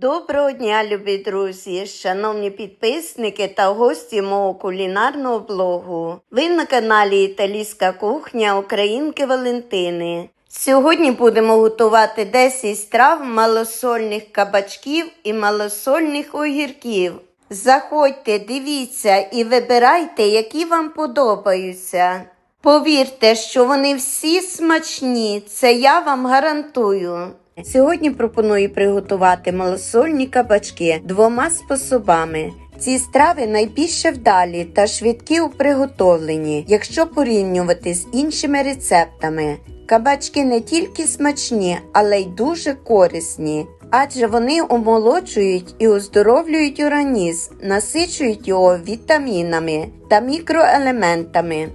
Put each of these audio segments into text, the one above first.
Доброго дня, любі друзі, шановні підписники та гості мого кулінарного блогу. Ви на каналі Італійська кухня Українки Валентини. Сьогодні будемо готувати 10 страв малосольних кабачків і малосольних огірків. Заходьте, дивіться і вибирайте, які вам подобаються. Повірте, що вони всі смачні, це я вам гарантую. Сьогодні пропоную приготувати малосольні кабачки двома способами. Ці страви найбільше вдалі та швидкі у приготовленні, якщо порівнювати з іншими рецептами. Кабачки не тільки смачні, але й дуже корисні, адже вони омолоджують і оздоровлюють організм, насичують його вітамінами та мікроелементами.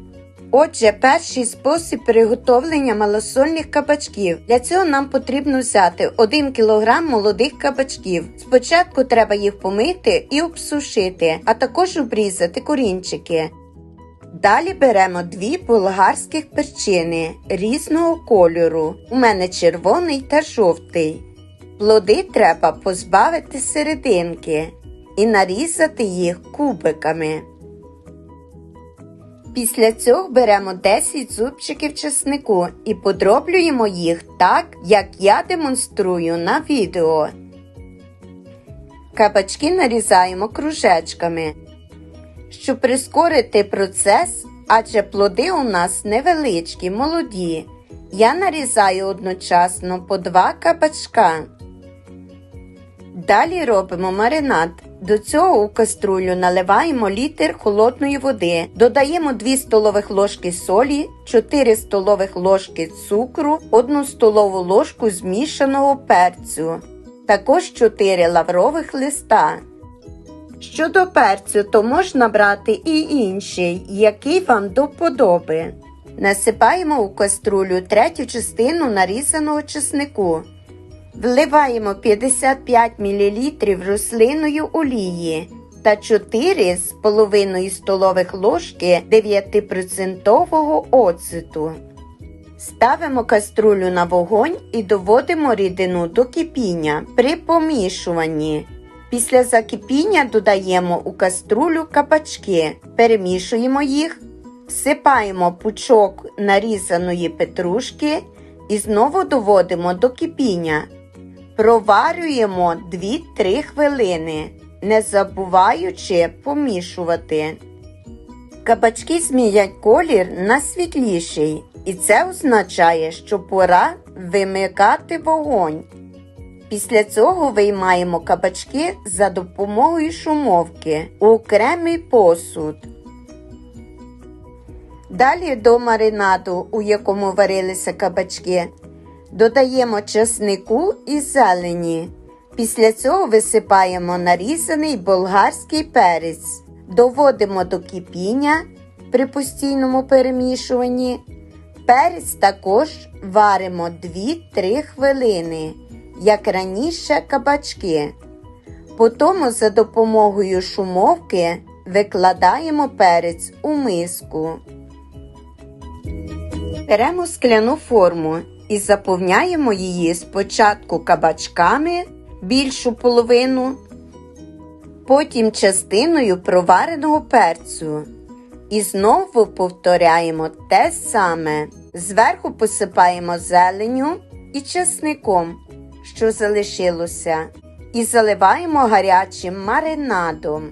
Отже, перший спосіб приготовлення малосольних кабачків. Для цього нам потрібно взяти 1 кг молодих кабачків. Спочатку треба їх помити і обсушити, а також обрізати корінчики. Далі беремо дві болгарських перчини різного кольору. У мене червоний та жовтий. Плоди треба позбавити серединки і нарізати їх кубиками. Після цього беремо 10 зубчиків чеснику і подроблюємо їх так, як я демонструю на відео. Кабачки нарізаємо кружечками. Щоб прискорити процес, адже плоди у нас невеличкі, молоді. Я нарізаю одночасно по 2 кабачка. Далі робимо маринад. До цього у каструлю наливаємо літр холодної води, додаємо 2 столових ложки солі, 4 столових ложки цукру, 1 столову ложку змішаного перцю, також 4 лаврових листа. Щодо перцю, то можна брати і інший, який вам до вподоби. Насипаємо у каструлю третю частину нарізаного чеснику. Вливаємо 55 мл рослинної олії та 4,5 столових ложки 9% оцету. Ставимо каструлю на вогонь і доводимо рідину до кипіння при помішуванні. Після закипіння додаємо у каструлю кабачки, перемішуємо їх, всипаємо пучок нарізаної петрушки і знову доводимо до кипіння. Проварюємо 2-3 хвилини, не забуваючи помішувати. Кабачки змінять колір на світліший, і це означає, що пора вимикати вогонь. Після цього виймаємо кабачки за допомогою шумовки у окремий посуд. Далі до маринаду, у якому варилися кабачки, додаємо чеснику і зелені. Після цього висипаємо нарізаний болгарський перець, доводимо до кипіння при постійному перемішуванні. Перець також варимо 2-3 хвилини, як раніше кабачки. Потім за допомогою шумовки викладаємо перець у миску. Беремо скляну форму і заповняємо її спочатку кабачками більшу половину, потім частиною провареного перцю. І знову повторяємо те саме. Зверху посипаємо зеленю і чесником, що залишилося, і заливаємо гарячим маринадом.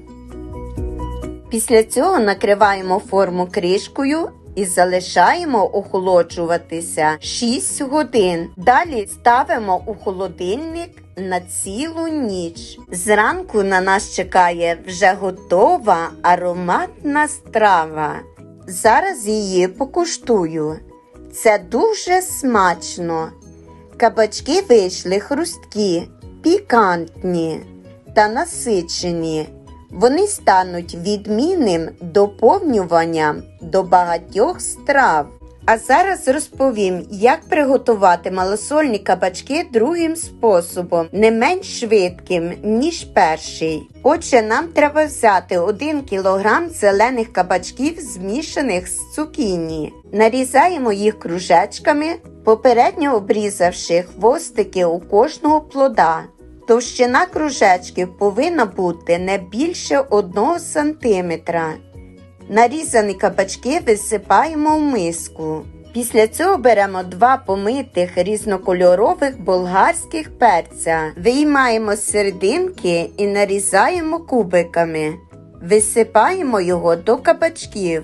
Після цього накриваємо форму кришкою і залишаємо охолоджуватися 6 годин. Далі ставимо у холодильник на цілу ніч. Зранку на нас чекає вже готова ароматна страва. Зараз її покуштую. Це дуже смачно. Кабачки вийшли хрусткі, пікантні та насичені. Вони стануть відмінним доповнюванням до багатьох страв. А зараз розповім, як приготувати малосольні кабачки другим способом, не менш швидким, ніж перший. Отже, нам треба взяти 1 кг зелених кабачків, змішаних з цукіні. Нарізаємо їх кружечками, попередньо обрізавши хвостики у кожного плода. Товщина кружечків повинна бути не більше 1 см. Нарізані кабачки висипаємо в миску. Після цього беремо два помитих різнокольорових болгарських перця, виймаємо з серединки і нарізаємо кубиками. Висипаємо його до кабачків.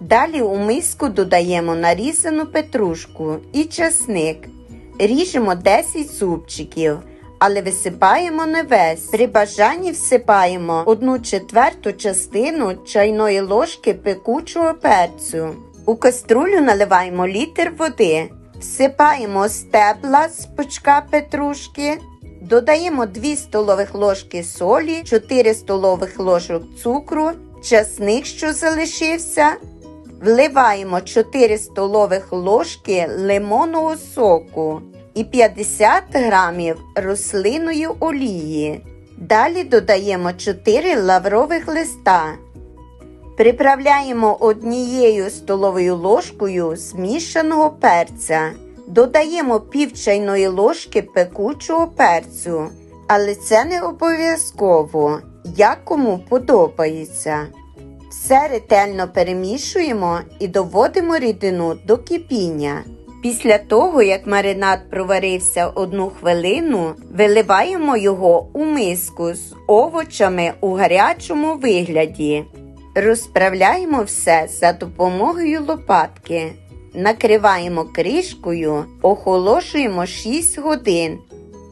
Далі у миску додаємо нарізану петрушку і часник. Ріжемо 10 зубчиків, але висипаємо не весь. При бажанні всипаємо 1 четверту частину чайної ложки пекучого перцю. У каструлю наливаємо літр води, всипаємо стебла з пучка петрушки, додаємо 2 столових ложки солі, 4 столових ложок цукру, часник, що залишився. Вливаємо 4 столових ложки лимонного соку і 50 грамів рослинної олії. Далі додаємо 4 лаврових листа. Приправляємо однією столовою ложкою змішаного перця. Додаємо пів чайної ложки пекучого перцю, але це не обов'язково, як кому подобається. Все ретельно перемішуємо і доводимо рідину до кипіння. Після того, як маринад проварився одну хвилину, виливаємо його у миску з овочами у гарячому вигляді. Розправляємо все за допомогою лопатки. Накриваємо кришкою, охолошуємо 6 годин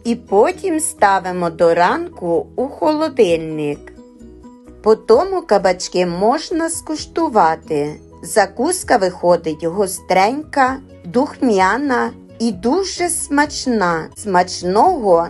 і потім ставимо до ранку у холодильник. По тому кабачки можна скуштувати. Закуска виходить гостренька, духмяна і дуже смачна. Смачного.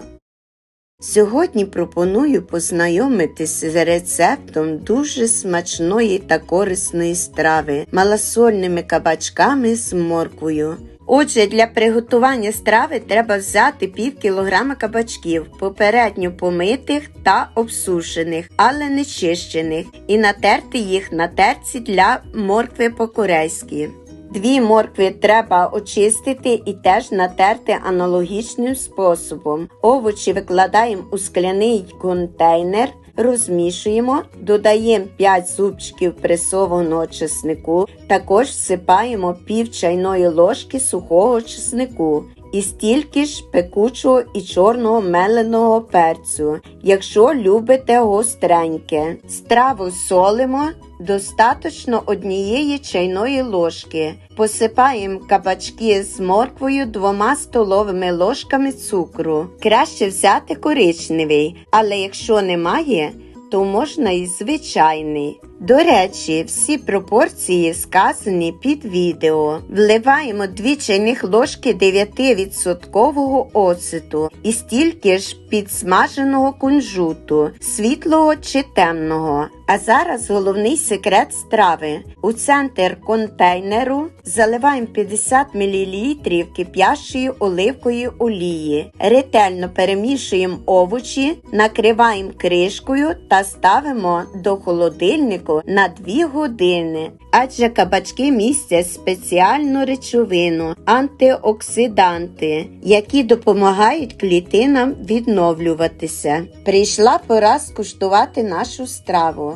Сьогодні пропоную познайомитись з рецептом дуже смачної та корисної страви малосольними кабачками з морквою. Отже, для приготування страви треба взяти пів кілограма кабачків, попередньо помитих та обсушених, але не чищених, і натерти їх на терці для моркви по-корейськи. Дві моркви треба очистити і теж натерти аналогічним способом. Овочі викладаємо у скляний контейнер, розмішуємо, додаємо 5 зубчиків пресованого чеснику, також всипаємо пів чайної ложки сухого чеснику і стільки ж пекучого і чорного меленого перцю, якщо любите гостреньке. Страву солимо. Достаточно однієї чайної ложки. Посипаємо кабачки з морквою двома столовими ложками цукру. Краще взяти коричневий, але якщо немає, то можна і звичайний. До речі, всі пропорції сказані під відео. Вливаємо 2 чайних ложки 9% оцету і стільки ж підсмаженого кунжуту, світлого чи темного. А зараз головний секрет страви. У центр контейнеру заливаємо 50 мл кип'ящої оливкової олії. Ретельно перемішуємо овочі, накриваємо кришкою та ставимо до холодильнику на 2 години. Адже кабачки містять спеціальну речовину антиоксиданти, які допомагають клітинам відновлюватися. Прийшла пора скуштувати нашу страву.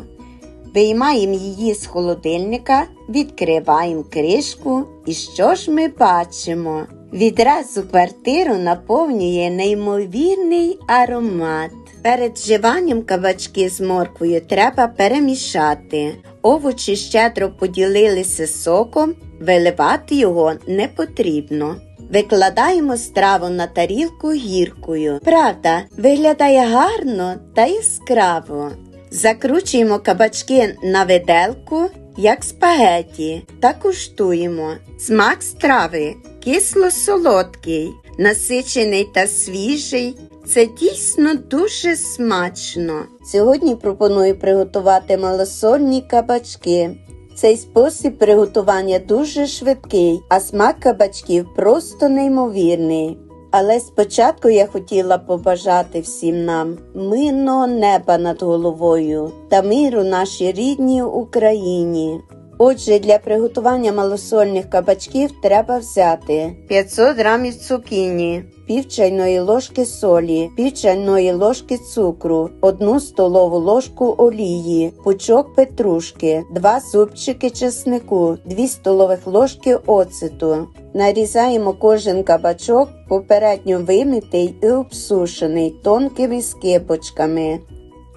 Виймаємо її з холодильника, відкриваємо кришку і що ж ми бачимо? Відразу квартиру наповнює неймовірний аромат. Перед вживанням кабачки з морквою треба перемішати. Овочі щедро поділилися соком, виливати його не потрібно. Викладаємо страву на тарілку гіркою. Правда, виглядає гарно та яскраво. Закручуємо кабачки на виделку, як спагеті, та куштуємо. Смак страви кисло-солодкий, насичений та свіжий. Це дійсно дуже смачно. Сьогодні пропоную приготувати малосольні кабачки. Цей спосіб приготування дуже швидкий, а смак кабачків просто неймовірний. Але спочатку я хотіла побажати всім нам мирного неба над головою та миру нашій рідній Україні. Отже, для приготування малосольних кабачків треба взяти 500 грамів цукіні, пів чайної ложки солі, пів чайної ложки цукру, одну столову ложку олії, пучок петрушки, два зубчики чеснику, 2 столових ложки оцету. Нарізаємо кожен кабачок, попередньо вимитий і обсушений тонкими скибочками.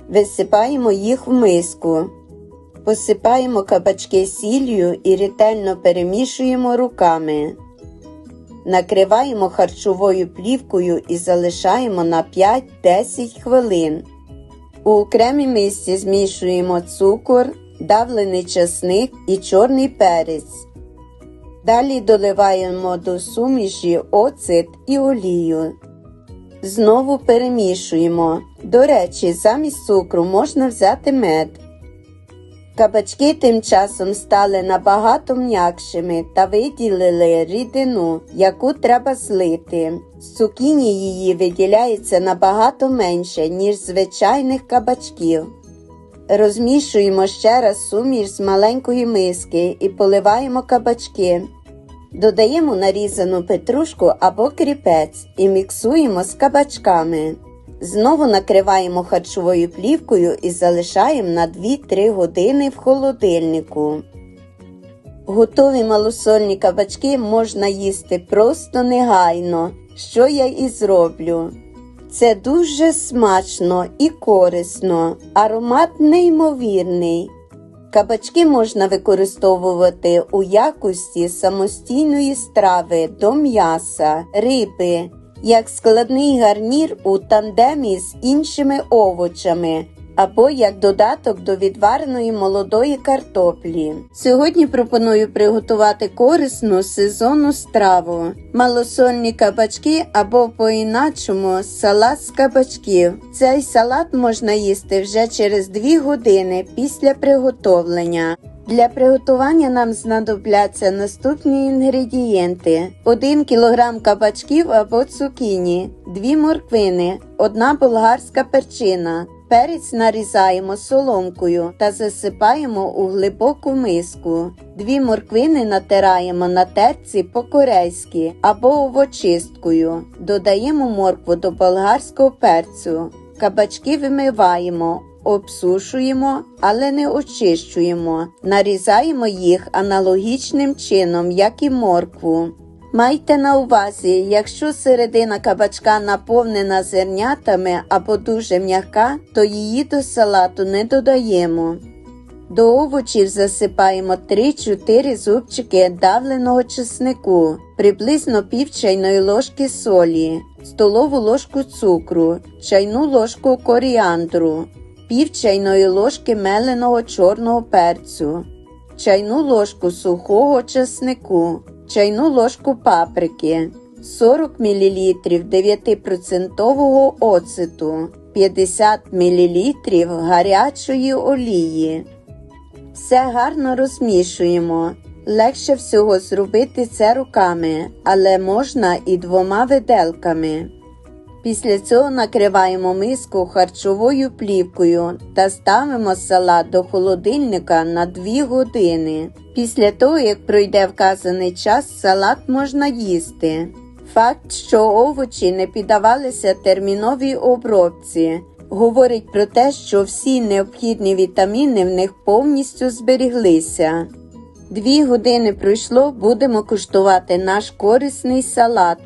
Висипаємо їх в миску. Посипаємо кабачки сіллю і ретельно перемішуємо руками. Накриваємо харчовою плівкою і залишаємо на 5-10 хвилин. У окремій мисці змішуємо цукор, давлений часник і чорний перець. Далі доливаємо до суміші оцет і олію. Знову перемішуємо. До речі, замість цукру можна взяти мед. Кабачки тим часом стали набагато м'якшими та виділили рідину, яку треба злити. З цукіні її виділяється набагато менше, ніж звичайних кабачків. Розмішуємо ще раз суміш з маленької миски і поливаємо кабачки. Додаємо нарізану петрушку або кріпець і міксуємо з кабачками. Знову накриваємо харчовою плівкою і залишаємо на 2-3 години в холодильнику. Готові малосольні кабачки можна їсти просто негайно, що я і зроблю. Це дуже смачно і корисно, аромат неймовірний. Кабачки можна використовувати у якості самостійної страви до м'яса, риби, як складний гарнір у тандемі з іншими овочами або як додаток до відвареної молодої картоплі. Сьогодні пропоную приготувати корисну сезонну страву, малосольні кабачки або по-іначому салат з кабачків. Цей салат можна їсти вже через 2 години після приготовлення. Для приготування нам знадобляться наступні інгредієнти: 1 кг кабачків або цукіні, 2 морквини, 1 болгарська перчина. Перець нарізаємо соломкою та засипаємо у глибоку миску. Дві морквини натираємо на терці по-корейськи або овочисткою. Додаємо моркву до болгарського перцю. Кабачки вимиваємо, обсушуємо, але не очищуємо. Нарізаємо їх аналогічним чином, як і моркву. Майте на увазі, якщо середина кабачка наповнена зернятами або дуже м'яка, то її до салату не додаємо. До овочів засипаємо 3-4 зубчики давленого чеснику, приблизно пів чайної ложки солі, столову ложку цукру, чайну ложку коріандру, пів чайної ложки меленого чорного перцю, чайну ложку сухого чеснику, чайну ложку паприки, 40 мл 9% оцету, 50 мл гарячої олії. Все гарно розмішуємо. Легше всього зробити це руками, але можна і двома виделками. Після цього накриваємо миску харчовою плівкою та ставимо салат до холодильника на 2 години. Після того, як пройде вказаний час, салат можна їсти. Факт, що овочі не піддавалися терміновій обробці, говорить про те, що всі необхідні вітаміни в них повністю зберіглися. Дві години пройшло, будемо куштувати наш корисний салат,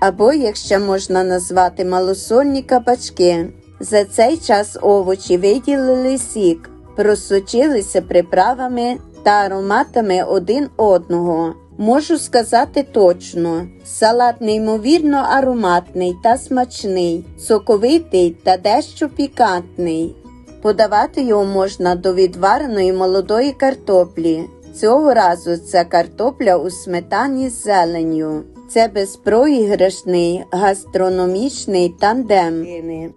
або, якщо можна назвати малосольні кабачки. За цей час овочі виділили сік, просочилися приправами та ароматами один одного. Можу сказати точно, салат неймовірно ароматний та смачний, соковитий та дещо пікантний. Подавати його можна до відвареної молодої картоплі. Цього разу це картопля у сметані з зеленню. Це безпроіграшний гастрономічний тандем.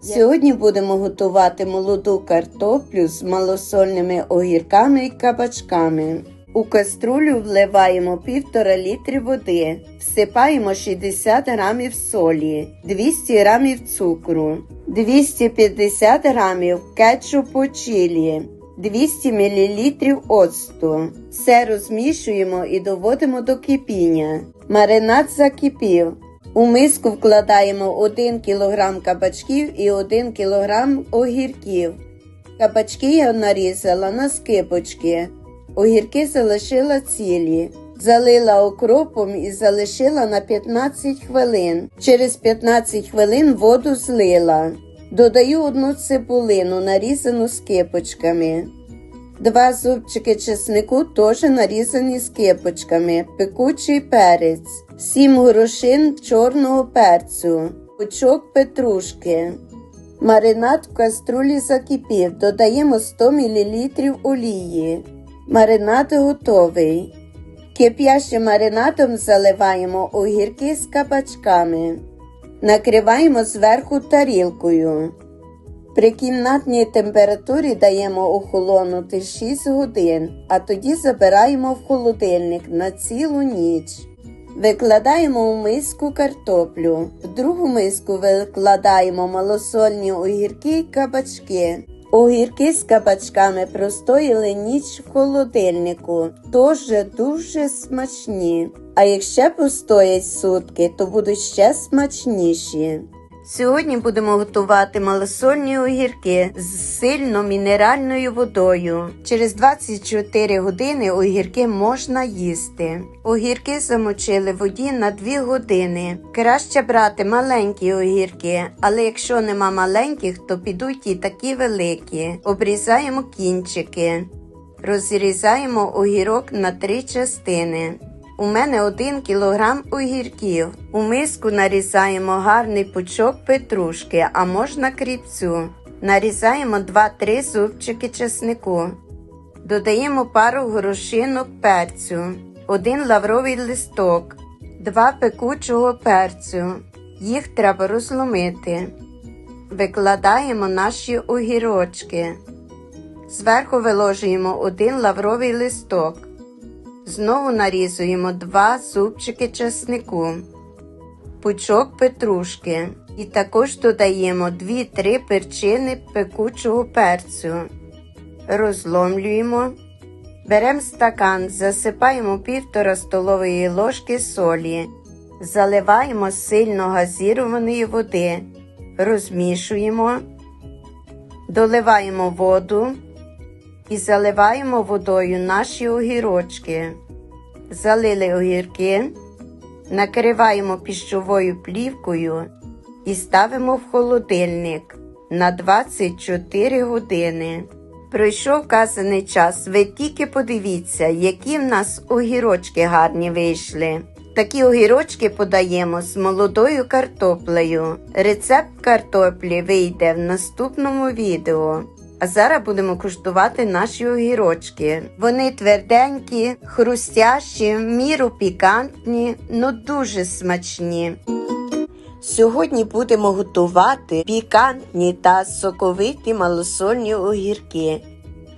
Сьогодні будемо готувати молоду картоплю з малосольними огірками і кабачками. У каструлю вливаємо 1,5 літри води, всипаємо 60 грамів солі, 200 грамів цукру, 250 грамів кетчупу чилі, 200 мл оцту. Все розмішуємо і доводимо до кипіння. Маринад закипів. У миску вкладаємо 1 кг кабачків і 1 кг огірків. Кабачки я нарізала на скибочки. Огірки залишила цілі. Залила окропом і залишила на 15 хвилин. Через 15 хвилин воду злила. Додаю одну цибулину, нарізану скипочками. Два зубчики чеснику теж нарізані скипочками, пекучий перець, 7 горошин чорного перцю, пучок петрушки. Маринад в каструлі закипів. Додаємо 100 мл олії. Маринад готовий. Кип'ящим маринадом заливаємо огірки з кабачками. Накриваємо зверху тарілкою. При кімнатній температурі даємо охолонути 6 годин, а тоді забираємо в холодильник на цілу ніч. Викладаємо у миску картоплю. В другу миску викладаємо малосольні огірки і кабачки. Огірки з кабачками простоїли ніч в холодильнику, тож дуже смачні. А якщо постоять сутки, то будуть ще смачніші. Сьогодні будемо готувати малосольні огірки з сильно мінеральною водою. Через 24 години огірки можна їсти. Огірки замочили в воді на 2 години. Краще брати маленькі огірки, але якщо нема маленьких, то підуть і такі великі. Обрізаємо кінчики. Розрізаємо огірок на три частини. У мене 1 кілограм огірків. У миску нарізаємо гарний пучок петрушки, а можна кріпцю. Нарізаємо 2-3 зубчики чеснику. Додаємо пару горошинок перцю, 1 лавровий листок, 2 пекучого перцю. Їх треба розломити. Викладаємо наші огірочки. Зверху виложуємо 1 лавровий листок. Знову нарізуємо два зубчики чеснику, пучок петрушки. І також додаємо 2-3 перчини пекучого перцю. Розломлюємо. Беремо стакан, засипаємо 1,5 столової ложки солі, заливаємо сильно газірованої води, розмішуємо, доливаємо воду і заливаємо водою наші огірочки. Залили огірки, накриваємо піщовою плівкою і ставимо в холодильник на 24 години. Пройшов вказаний час, ви тільки подивіться, які в нас огірочки гарні вийшли. Такі огірочки подаємо з молодою картоплею. Рецепт картоплі вийде в наступному відео. А зараз будемо куштувати наші огірочки. Вони тверденькі, хрустящі, в міру пікантні, ну дуже смачні. Сьогодні будемо готувати пікантні та соковиті малосольні огірки.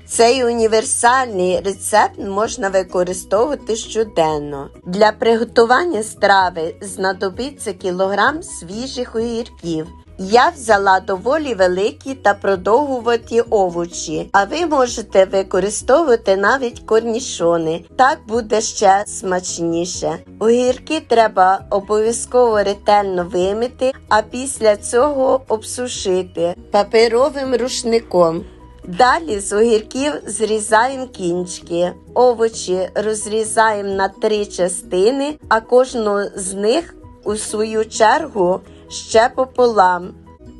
Цей універсальний рецепт можна використовувати щоденно. Для приготування страви знадобиться кілограм свіжих огірків. Я взяла доволі великі та продовгуваті овочі, а ви можете використовувати навіть корнішони. Так буде ще смачніше. Огірки треба обов'язково ретельно вимити, а після цього обсушити паперовим рушником. Далі з огірків зрізаємо кінчики. Овочі розрізаємо на три частини, а кожну з них у свою чергу ще пополам.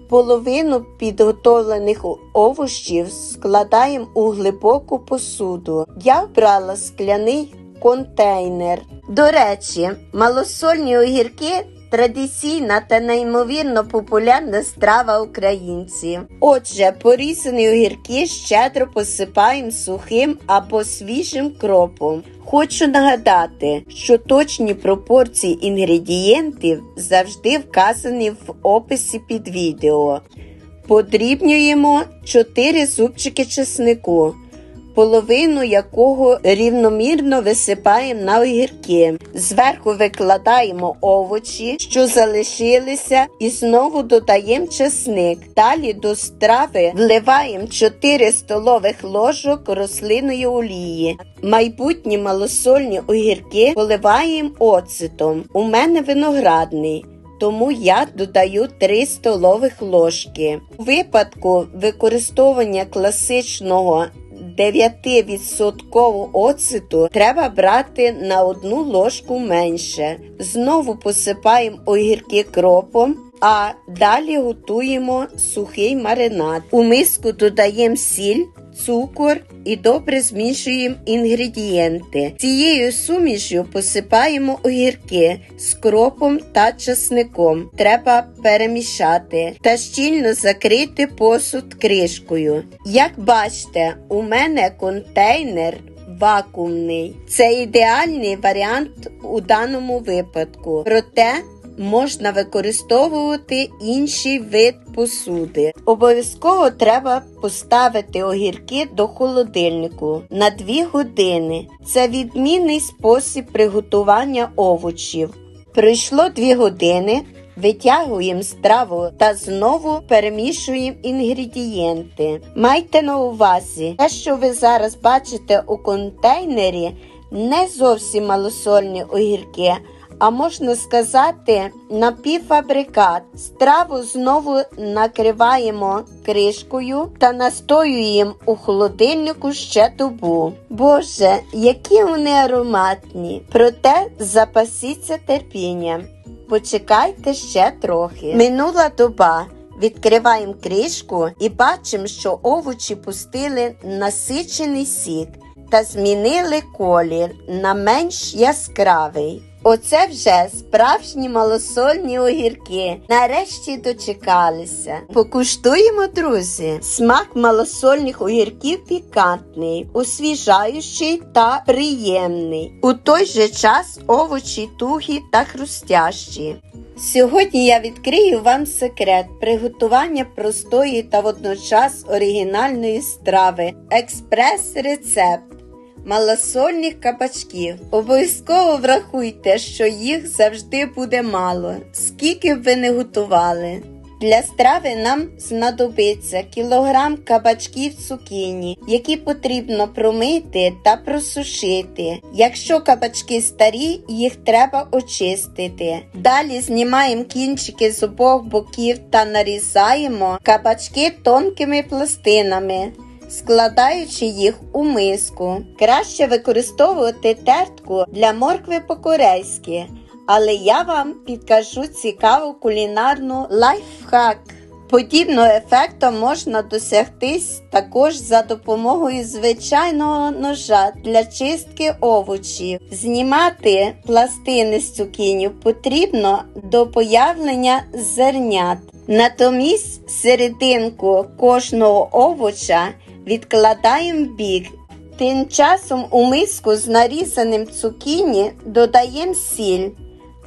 Половину підготовлених овощів складаємо у глибоку посуду. Я вбрала скляний контейнер. До речі, малосольні огірки традиційна та неймовірно популярна страва українців. Отже, порізані огірки щедро посипаємо сухим або свіжим кропом. Хочу нагадати, що точні пропорції інгредієнтів завжди вказані в описі під відео. Подрібнюємо 4 зубчики чеснику, половину якого рівномірно висипаємо на огірки. Зверху викладаємо овочі, що залишилися, і знову додаємо чесник. Далі до страви вливаємо 4 столових ложок рослинної олії. Майбутні малосольні огірки поливаємо оцетом. У мене виноградний. Тому я додаю 3 столових ложки. У випадку використовування класичного 9% оциту треба брати на одну ложку менше. Знову посипаємо огірки кропом, а далі готуємо сухий маринад. У миску додаємо сіль, цукор і добре змішуємо інгредієнти. Цією сумішю посипаємо огірки з кропом та часником. Треба перемішати та щільно закрити посуд кришкою. Як бачите, у мене контейнер вакуумний. Це ідеальний варіант у даному випадку. Проте можна використовувати інший вид посуди. Обов'язково треба поставити огірки до холодильнику на 2 години. Це відмінний спосіб приготування овочів. Пройшло 2 години. Витягуємо страву та знову перемішуємо інгредієнти. Майте на увазі, те, що ви зараз бачите у контейнері, не зовсім малосольні огірки, а можна сказати, напівфабрикат. Страву знову накриваємо кришкою та настоюємо у холодильнику ще добу. Боже, які вони ароматні! Проте запасіться терпінням. Почекайте ще трохи. Минула доба. Відкриваємо кришку і бачимо, що овочі пустили насичений сік та змінили колір на менш яскравий. Оце вже справжні малосольні огірки. Нарешті дочекалися. Покуштуємо, друзі. Смак малосольних огірків пікантний, освіжаючий та приємний. У той же час овочі тугі та хрустящі. Сьогодні я відкрию вам секрет приготування простої та водночас оригінальної страви. Експрес-рецепт малосольних кабачків. Обов'язково врахуйте, що їх завжди буде мало, скільки б ви не готували. Для страви нам знадобиться кілограм кабачків цукіні, які потрібно промити та просушити. Якщо кабачки старі, їх треба очистити. Далі знімаємо кінчики з обох боків та нарізаємо кабачки тонкими пластинами. Складаючи їх у миску, краще використовувати тертку для моркви по-корейськи, але я вам підкажу цікаву кулінарну лайфхак. Подібного ефекту можна досягтись також за допомогою звичайного ножа для чистки овочів. Знімати пластини з цукінів потрібно до появлення зернят. Натомість серединку кожного овоча відкладаємо в бік. Тим часом у миску з нарізаним цукіні додаємо сіль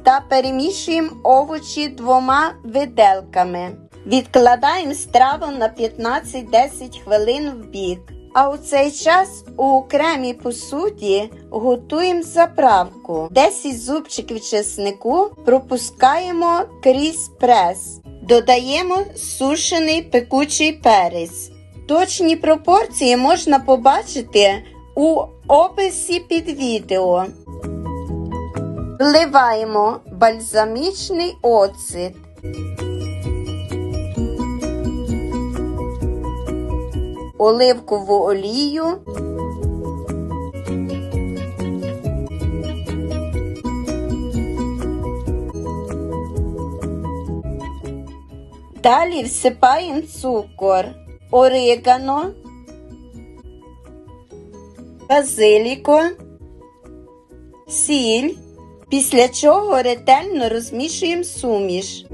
та перемішуємо овочі двома виделками. Відкладаємо страву на 15-10 хвилин в бік. А у цей час у окремій посуді готуємо заправку. 10 зубчиків чеснику пропускаємо крізь прес. Додаємо сушений пекучий перець. Точні пропорції можна побачити у описі під відео. Вливаємо бальзамічний оцет. Оливкову олію. Далі всипаємо цукор, орегано, базиліко, сіль, після чого ретельно розмішуємо суміш.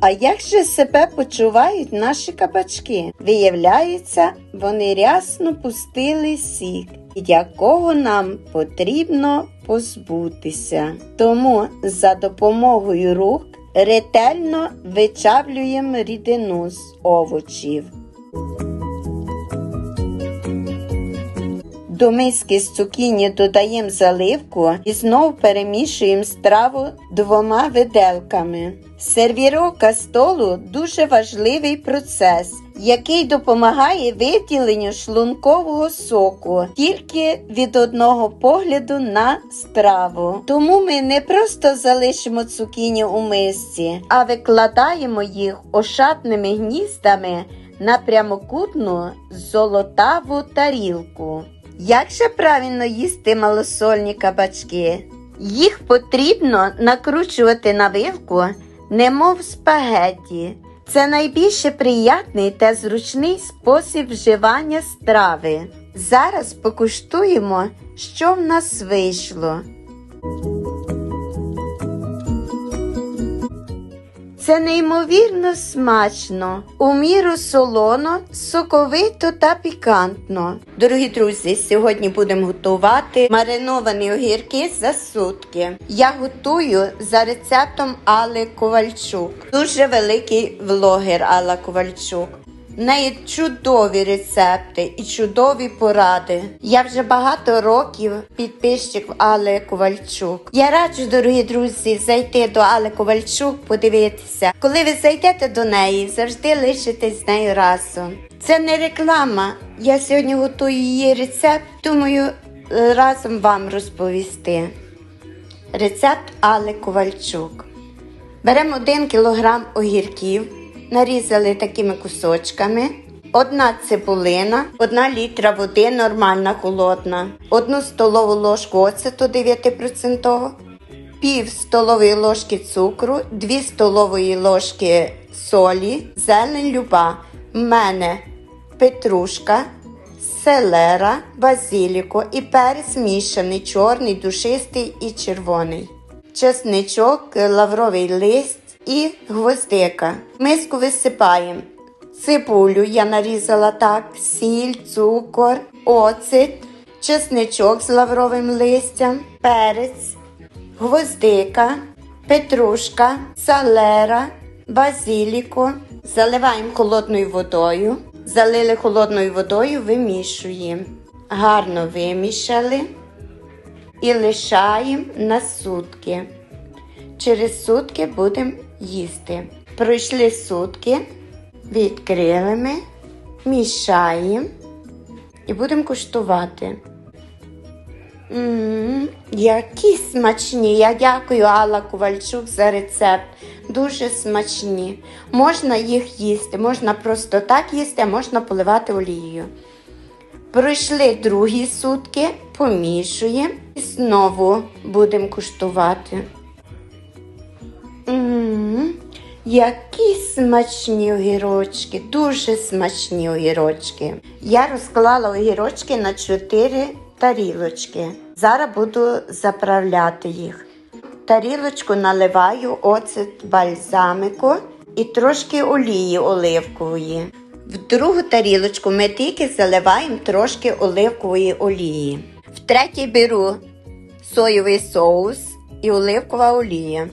А як же себе почувають наші кабачки? Виявляється, вони рясно пустили сік, якого нам потрібно позбутися. Тому за допомогою рук ретельно вичавлюємо рідину з овочів. До миски з цукіні додаємо заливку і знов перемішуємо страву двома виделками. Сервіровка столу дуже важливий процес, який допомагає виділенню шлункового соку тільки від одного погляду на страву. Тому ми не просто залишимо цукіні у мисці, а викладаємо їх ошатними гніздами на прямокутну золотаву тарілку. Як же правильно їсти малосольні кабачки? Їх потрібно накручувати на вилку, немов спагетті. Це найбільше приятний та зручний спосіб вживання страви. Зараз покуштуємо, що в нас вийшло. Це неймовірно смачно, у міру солоно, соковито та пікантно. Дорогі друзі, сьогодні будемо готувати мариновані огірки за сутки. Я готую за рецептом Алли Ковальчук. Дуже великий влогер Алла Ковальчук. В неї чудові рецепти і чудові поради. Я вже багато років підписчик Алли Ковальчук. Я раджу, дорогі друзі, зайти до Алли Ковальчук, подивитися. Коли ви зайдете до неї, завжди лишитесь з нею разом. Це не реклама. Я сьогодні готую її рецепт. Думаю, разом вам розповісти. Рецепт Алли Ковальчук. Беремо 1 кг огірків, нарізали такими кусочками. Одна цибулина, 1 літра води, нормальна холодна, 1 столову ложку оцету 9%, пів столової ложки цукру, 2 столової ложки солі, зелень люба. В мене петрушка, селера, базіліко і перець мішаний, чорний, душистий і червоний. Чесничок, лавровий лист і гвоздика. Миску висипаємо цибулю, я нарізала так, сіль, цукор, оцет, чесничок з лавровим листям, перець, гвоздика, петрушка, салера, базіліко. Заливаємо холодною водою. Залили холодною водою, вимішуємо. Гарно вимішали і лишаємо на сутки. Через сутки будемо їсти. Пройшли сутки, відкрили ми, мішаємо і будемо куштувати. М, які смачні! Я дякую Алла Ковальчук за рецепт. Дуже смачні. Можна їх їсти, можна просто так їсти, а можна поливати олією. Пройшли другі сутки, помішуємо і знову будемо куштувати. Які смачні огірочки, дуже смачні огірочки. Я розклала огірочки на 4 тарілочки. Зараз буду заправляти їх. Тарілочку наливаю оцет бальзамику і трошки олії оливкової. В другу тарілочку ми тільки заливаємо трошки оливкової олії. В третій беру соєвий соус і оливкова олія.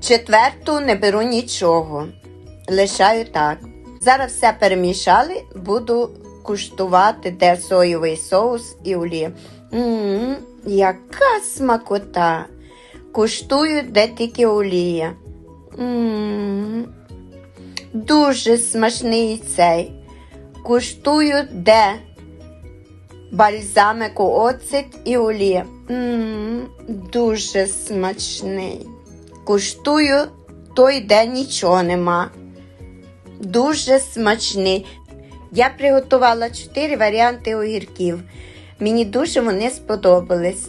Четверту не беру нічого. Лишаю так. Зараз все перемішали, буду куштувати, де соєвий соус і олія. М, яка смакота! Куштую, де тільки олія. М, дуже смачний цей. Куштую, де бальзамику, оцет і олія. М, дуже смачний. Куштую той, де нічого нема. Дуже смачний. Я приготувала 4 варіанти огірків. Мені дуже вони сподобались.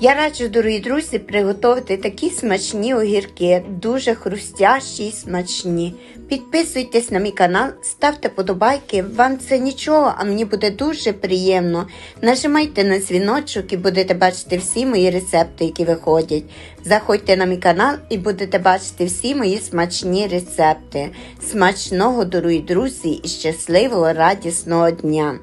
Я раджу, дорогі друзі, приготувати такі смачні огірки, дуже хрустящі і смачні. Підписуйтесь на мій канал, ставте подобайки. Вам це нічого, а мені буде дуже приємно. Нажимайте на дзвіночок і будете бачити всі мої рецепти, які виходять. Заходьте на мій канал і будете бачити всі мої смачні рецепти. Смачного, дорогі друзі, і щасливого радісного дня!